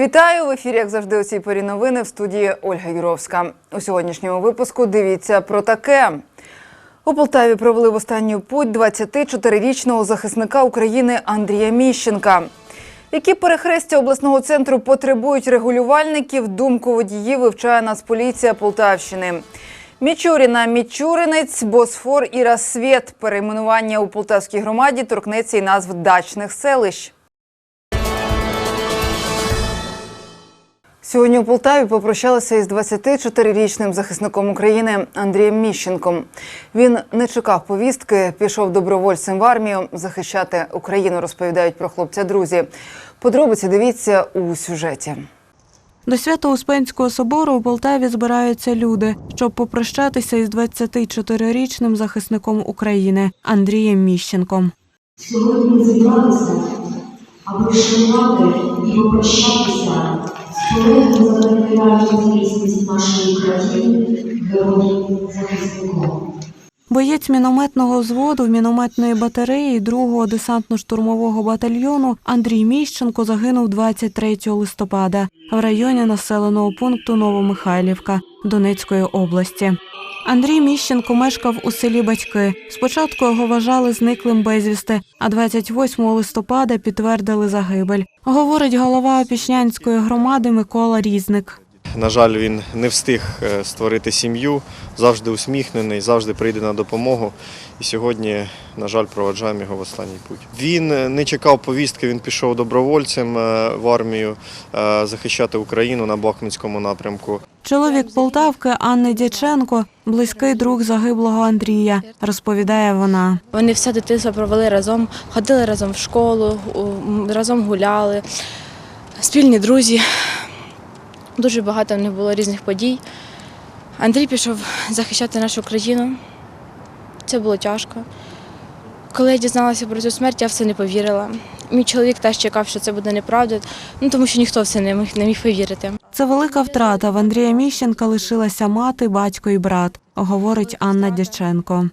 Вітаю в ефірі, як завжди, у цій порі новини в студії Ольга Юровська. У сьогоднішньому випуску дивіться про таке. У Полтаві провели в останню путь 24-річного захисника України Андрія Міщенка. Які перехрестя обласного центру потребують регулювальників, думку водіїв вивчає Нацполіція Полтавщини. Мічуріна, Мічуринець, Босфор і Рассвіт. Перейменування у Полтавській громаді торкнеться і назв дачних селищ. Сьогодні у Полтаві попрощалися із 24-річним захисником України Андрієм Міщенком. Він не чекав повістки, пішов добровольцем в армію захищати Україну. Розповідають про хлопця друзі. Подробиці дивіться у сюжеті. До Свято-Успенського собору у Полтаві збираються люди, щоб попрощатися із 24-річним захисником України Андрієм Міщенком. Сьогодні ми зібралися, аби вшанувати і попрощатися з полеглим за цілісність нашої країни, героїв захисником. Боєць мінометного взводу мінометної батареї 2-го десантно-штурмового батальйону Андрій Міщенко загинув 23 листопада в районі населеного пункту Новомихайлівка Донецької області. Андрій Міщенко мешкав у селі Батьки. Спочатку його вважали зниклим безвісти, а 28 листопада підтвердили загибель. Говорить голова Опішнянської громади Микола Різник. На жаль, він не встиг е, створити сім'ю, завжди усміхнений, завжди прийде на допомогу. І сьогодні, на жаль, проводжаємо його в останній путь. Він е, не чекав повістки, він пішов добровольцем е, в армію захищати Україну на Бахмутському напрямку. Чоловік Полтавки Анни Дяченко близький друг загиблого Андрія, розповідає вона. Вони все дитинство провели разом, ходили разом в школу, разом гуляли, спільні друзі. Дуже багато в них було різних подій. Андрій пішов захищати нашу країну. Це було тяжко. Коли я дізналася про цю смерть, я в це не повірила. Мій чоловік теж чекав, що це буде неправда, ну тому що ніхто в це не міг, не міг повірити. Це велика втрата. В Андрія Міщенка лишилася мати, батько і брат, говорить Анна Дяченко.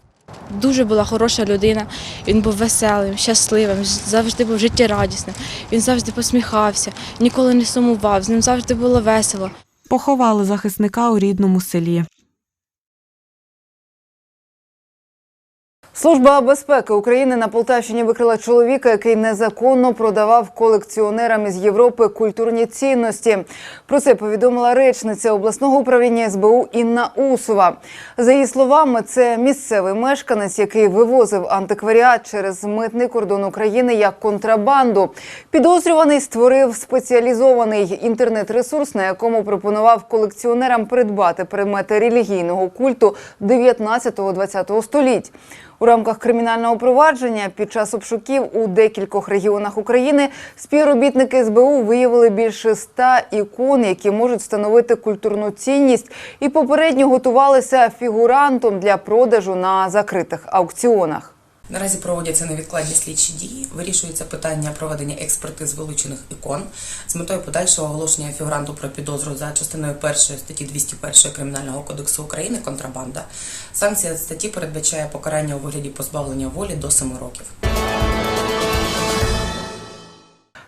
Дуже була хороша людина. Він був веселим, щасливим, завжди був життєрадісним. Він завжди посміхався, ніколи не сумував, з ним завжди було весело. Поховали захисника у рідному селі. Служба безпеки України на Полтавщині викрила чоловіка, який незаконно продавав колекціонерам із Європи культурні цінності. Про це повідомила речниця обласного управління СБУ Інна Усова. За її словами, це місцевий мешканець, який вивозив антикваріат через митний кордон України як контрабанду. Підозрюваний створив спеціалізований інтернет-ресурс, на якому пропонував колекціонерам придбати предмети релігійного культу 19-20 століть. У рамках кримінального провадження під час обшуків у декількох регіонах України співробітники СБУ виявили більше ста ікон, які можуть становити культурну цінність, і попередньо готувалися фігурантом для продажу на закритих аукціонах. Наразі проводяться невідкладні слідчі дії. Вирішується питання проведення експертиз вилучених ікон з метою подальшого оголошення фігуранту про підозру за частиною 1 статті 201 Кримінального кодексу України контрабанда. Санкція статті передбачає покарання у вигляді позбавлення волі до 7 років.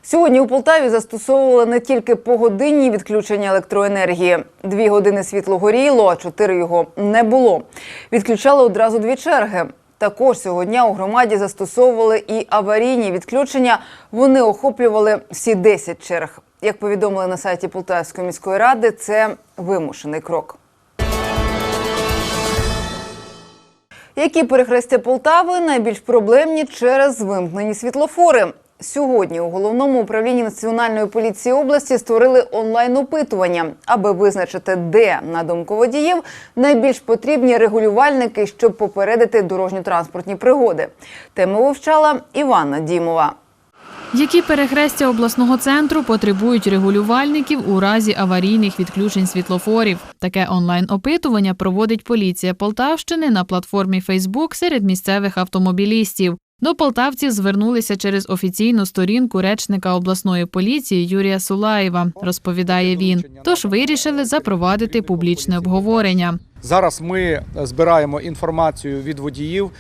Сьогодні у Полтаві застосовували не тільки погодинні відключення електроенергії. Дві години світло горіло, а чотири його не було. Відключали одразу дві черги. Також сьогодні у громаді застосовували і аварійні відключення. Вони охоплювали всі 10 черг. Як повідомили на сайті Полтавської міської ради, це вимушений крок. Які перехрестя Полтави найбільш проблемні через вимкнені світлофори? Сьогодні у головному управлінні національної поліції області створили онлайн-опитування, аби визначити, де на думку водіїв найбільш потрібні регулювальники, щоб попередити дорожньо-транспортні пригоди. Тему вивчала Іванна Дімова. Які перехрестя обласного центру потребують регулювальників у разі аварійних відключень світлофорів? Таке онлайн-опитування проводить поліція Полтавщини на платформі Фейсбук серед місцевих автомобілістів. До полтавців звернулися через офіційну сторінку речника обласної поліції Юрія Сулаєва, розповідає він. Тож вирішили запровадити публічне обговорення. Зараз ми збираємо інформацію від водіїв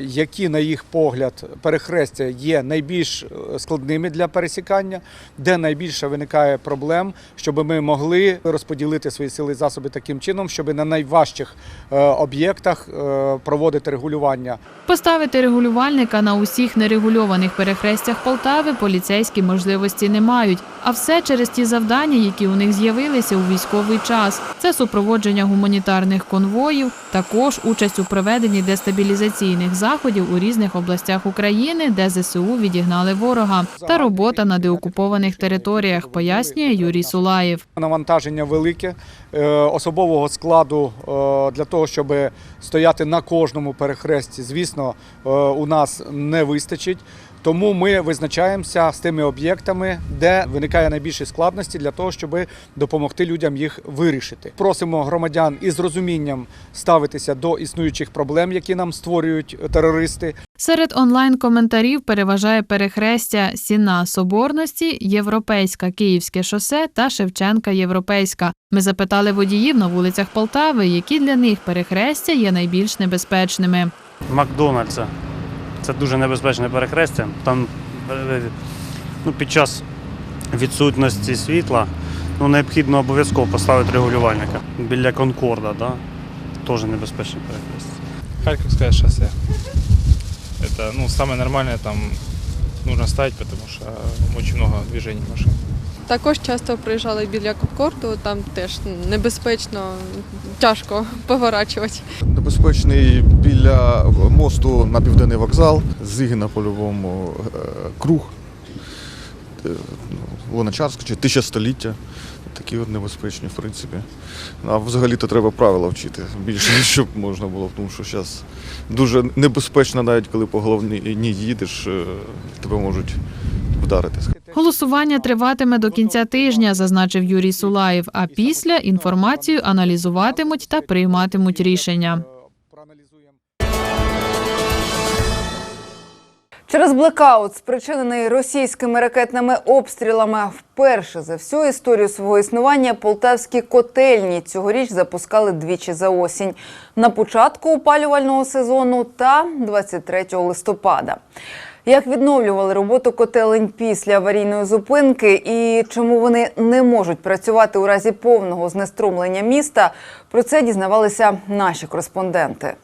які, на їх погляд, перехрестя є найбільш е, складними для пересікання, де найбільше виникає проблем, щоб ми могли розподілити свої сили і засоби таким чином, щоб на найважчих е, об'єктах е, проводити регулювання Поставити регулювальника на усіх нерегульованих перехрестях Полтави поліцейські можливості не мають. А все через ті завдання, які у них з'явилися у військовий час. Це супроводження гуманітарних конвоїв, також участь у проведенні дестабілізаційних заходів у різних областях України, де ЗСУ відігнали ворога, та робота на деокупованих територіях, пояснює Юрій Сулаєв. Навантаження велике е, особового складу е, для того, щоб стояти на кожному перехресті, звісно, е, у нас не вистачить. Тому ми визначаємося з тими об'єктами, де виникає найбільші складності для того, щоб допомогти людям їх вирішити. Просимо громадян із розумінням ставитися до існуючих проблем, які нам створюють терористи. Серед онлайн-коментарів переважає перехрестя Сіна Соборності, Європейська Київське шосе та Шевченка Європейська. Ми запитали водіїв на вулицях Полтави, які для них перехрестя є найбільш небезпечними. Макдональдса. Це дуже небезпечне перехрестя. Там е, ну, під час відсутності світла ну, необхідно обов'язково поставити регулювальника. Біля Конкорда, да? теж небезпечне перехрестя. Харьковское шоссе. Это ну, самое нормальное, там нужно ставить, потому что очень много движений машин. Також часто проїжджали біля Конкорду, там теж небезпечно, тяжко поворачувати. Небезпечний біля мосту на південний вокзал, Зигина по-любому е, круг, е, ну, Луначарська чи тисячоліття. Такі от небезпечні, в принципі. А взагалі-то треба правила вчити більше, щоб можна було, тому що зараз дуже небезпечно, навіть коли по головній ні їдеш, е, тебе можуть вдарити. Голосування триватиме до кінця тижня, зазначив Юрій Сулаєв. А після інформацію аналізуватимуть та прийматимуть рішення. Через блекаут, спричинений російськими ракетними обстрілами, вперше за всю історію свого існування полтавські котельні цьогоріч запускали двічі за осінь на початку опалювального сезону та 23 листопада. Як відновлювали роботу котелень після аварійної зупинки і чому вони не можуть працювати у разі повного знеструмлення міста, про це дізнавалися наші кореспонденти.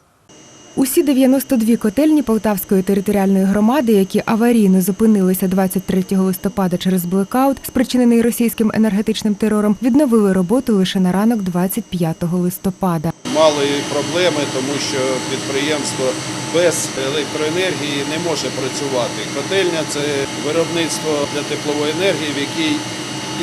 Усі 92 котельні Полтавської територіальної громади, які аварійно зупинилися 23 листопада через блекаут, спричинений російським енергетичним терором, відновили роботу лише на ранок 25 листопада. Мали проблеми, тому що підприємство без електроенергії не може працювати. Котельня це виробництво для теплової енергії, в якій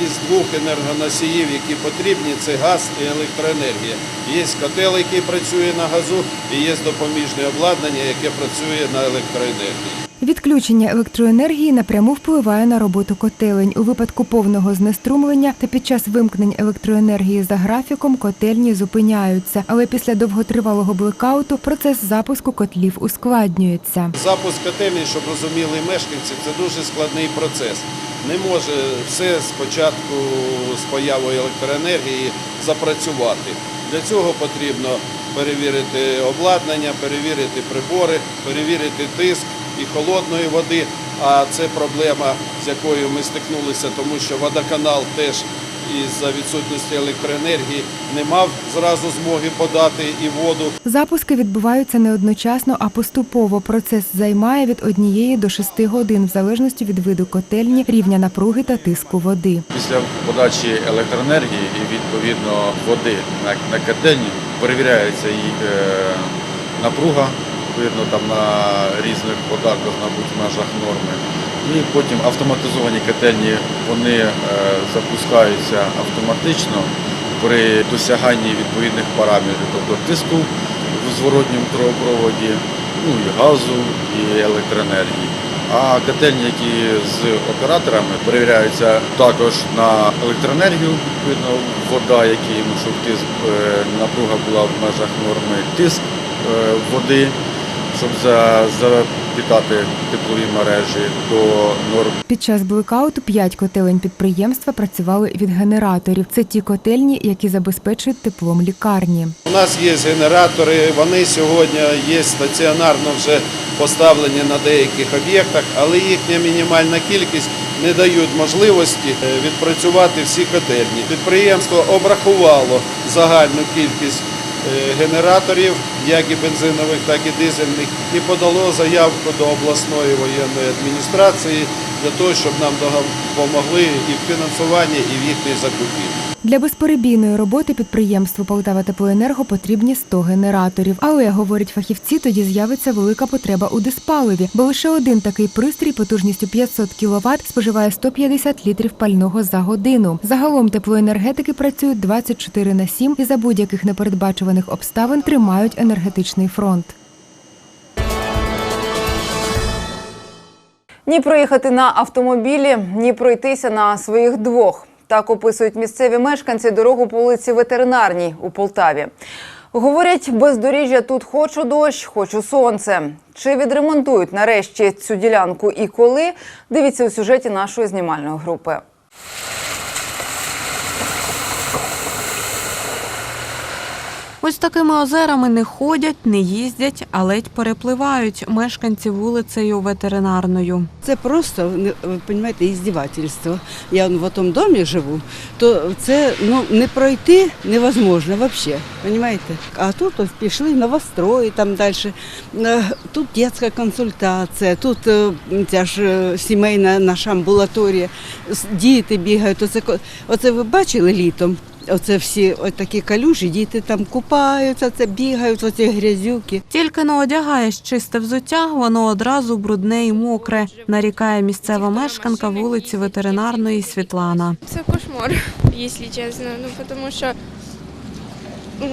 із двох енергоносіїв, які потрібні, це газ і електроенергія. Є котел, який працює на газу, і є допоміжне обладнання, яке працює на електроенергії. Відключення електроенергії напряму впливає на роботу котелень. У випадку повного знеструмлення та під час вимкнень електроенергії за графіком котельні зупиняються. Але після довготривалого блекауту процес запуску котлів ускладнюється. Запуск котельні, щоб розуміли мешканці, це дуже складний процес. Не може все спочатку з появою електроенергії запрацювати. Для цього потрібно перевірити обладнання, перевірити прибори, перевірити тиск і холодної води. А це проблема, з якою ми стикнулися, тому що водоканал теж із-за відсутності електроенергії не мав зразу змоги подати і воду. Запуски відбуваються не одночасно, а поступово. Процес займає від однієї до шести годин, в залежності від виду котельні, рівня напруги та тиску води. Після подачі електроенергії і відповідно води на, на котельні перевіряється її е, напруга, відповідно там на різних повинна бути в межах норми. І потім автоматизовані котельні вони е, запускаються автоматично при досяганні відповідних параметрів, тобто тиску в зворотньому трубопроводі, ну і газу, і електроенергії. А котельні, які з операторами перевіряються також на електроенергію, відповідно вода, які щоб тиск, е, напруга була в межах норми, тиск е, води, щоб за, підкидати теплові мережі до норм Під час блекауту п'ять котелень підприємства працювали від генераторів. Це ті котельні, які забезпечують теплом лікарні. У нас є генератори, вони сьогодні є стаціонарно вже поставлені на деяких об'єктах, але їхня мінімальна кількість не дають можливості е, відпрацювати всі котельні. Підприємство обрахувало загальну кількість генераторів, як і бензинових, так і дизельних, і подало заявку до обласної воєнної адміністрації для того, щоб нам допомогли і в фінансуванні, і в їхній закупівлі. Для безперебійної роботи підприємству Полтава Теплоенерго потрібні 100 генераторів. Але, говорять фахівці, тоді з'явиться велика потреба у диспаливі, бо лише один такий пристрій потужністю 500 кВт споживає 150 літрів пального за годину. Загалом теплоенергетики працюють 24 на 7 і за будь-яких непередбачуваних обставин тримають енергетичний фронт. Ні проїхати на автомобілі, ні пройтися на своїх двох. Так описують місцеві мешканці дорогу по вулиці Ветеринарній у Полтаві. Говорять, бездоріжжя тут хочу дощ, хочу сонце. Чи відремонтують нарешті цю ділянку і коли? Дивіться у сюжеті нашої знімальної групи. Ось такими озерами не ходять, не їздять, а ледь перепливають мешканці вулицею ветеринарною. Це просто, ви розумієте, іздівательство. Я в тому домі живу, то це ну, не пройти невозможно взагалі, розумієте? А тут ось пішли новострої, там далі. Е, Тут дитяча консультація, тут е, ця ж е, сімейна наша амбулаторія, діти бігають. Оце, оце ви бачили літом? Оце всі ось такі калюжі, діти там купаються, це бігають, оці грязюки. Тільки не одягаєш чисте взуття, воно одразу брудне і мокре, нарікає місцева мешканка вулиці ветеринарної Світлана. Це кошмар, якщо чесно. Ну тому що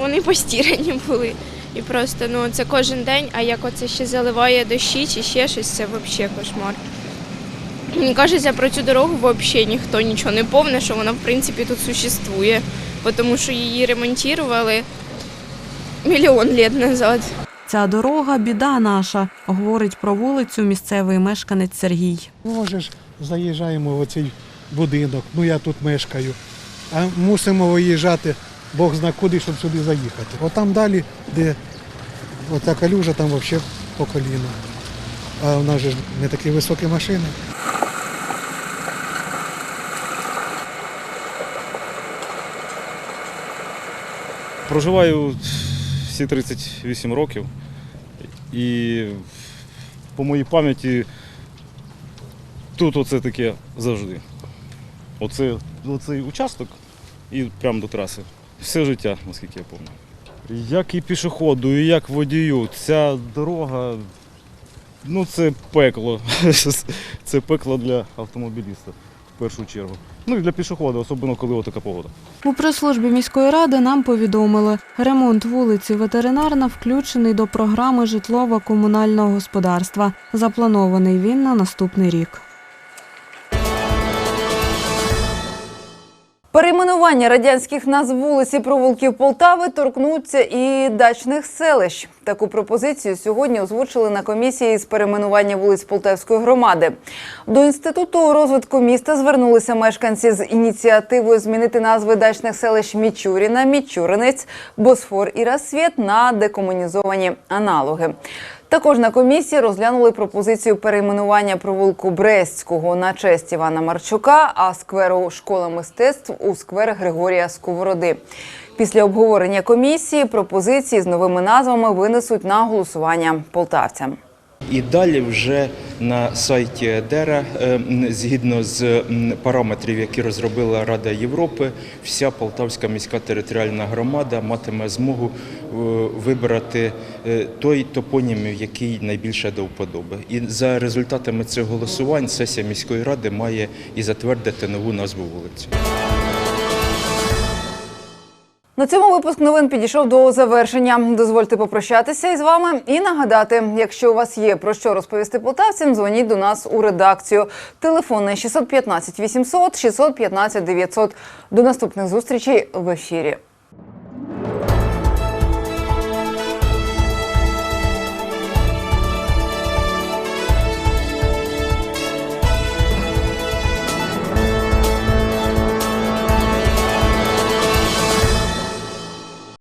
вони постірані були. І просто ну це кожен день, а як оце ще заливає дощі чи ще щось, це взагалі кошмар. Мені кажеться, про цю дорогу взагалі ніхто нічого не повне, що вона в принципі тут существує, тому що її ремонтували мільйон років назад. Ця дорога біда наша, говорить про вулицю місцевий мешканець Сергій. Може ж, заїжджаємо в оцей будинок, ну я тут мешкаю. А мусимо виїжджати, Бог зна куди, щоб сюди заїхати. Отам далі, де оця калюжа, там взагалі по коліна. А в нас же не такі високі машини. Проживаю всі 38 років і по моїй пам'яті тут оце таке завжди. Оце, оцей участок і прямо до траси. Все життя, наскільки я пам'ятаю. Як і пішоходу, і як водію, ця дорога, ну це пекло. Це пекло для автомобіліста першу чергу. Ну і для пішохода, особливо коли така погода. У прес-службі міської ради нам повідомили, ремонт вулиці ветеринарна включений до програми житлово-комунального господарства. Запланований він на наступний рік. Перейменування радянських назв вулиць і провулків Полтави торкнуться і дачних селищ. Таку пропозицію сьогодні озвучили на комісії з перейменування вулиць Полтавської громади. До інституту розвитку міста звернулися мешканці з ініціативою змінити назви дачних селищ Мічуріна, Мічуринець, Босфор і Рассвіт на декомунізовані аналоги. Також на комісії розглянули пропозицію перейменування провулку Брестського на честь Івана Марчука, а скверу школа мистецтв у сквер Григорія Сковороди. Після обговорення комісії пропозиції з новими назвами винесуть на голосування полтавцям. І далі вже на сайті ЕДЕРА, е, згідно з параметрів, які розробила Рада Європи, вся Полтавська міська територіальна громада матиме змогу е, вибрати е, той топонім, який найбільше до вподоби. І за результатами цих голосувань сесія міської ради має і затвердити нову назву вулиці. На цьому випуск новин підійшов до завершення. Дозвольте попрощатися із вами і нагадати, якщо у вас є про що розповісти полтавцям, дзвоніть до нас у редакцію. Телефони 615 800 615 900. До наступних зустрічей в ефірі.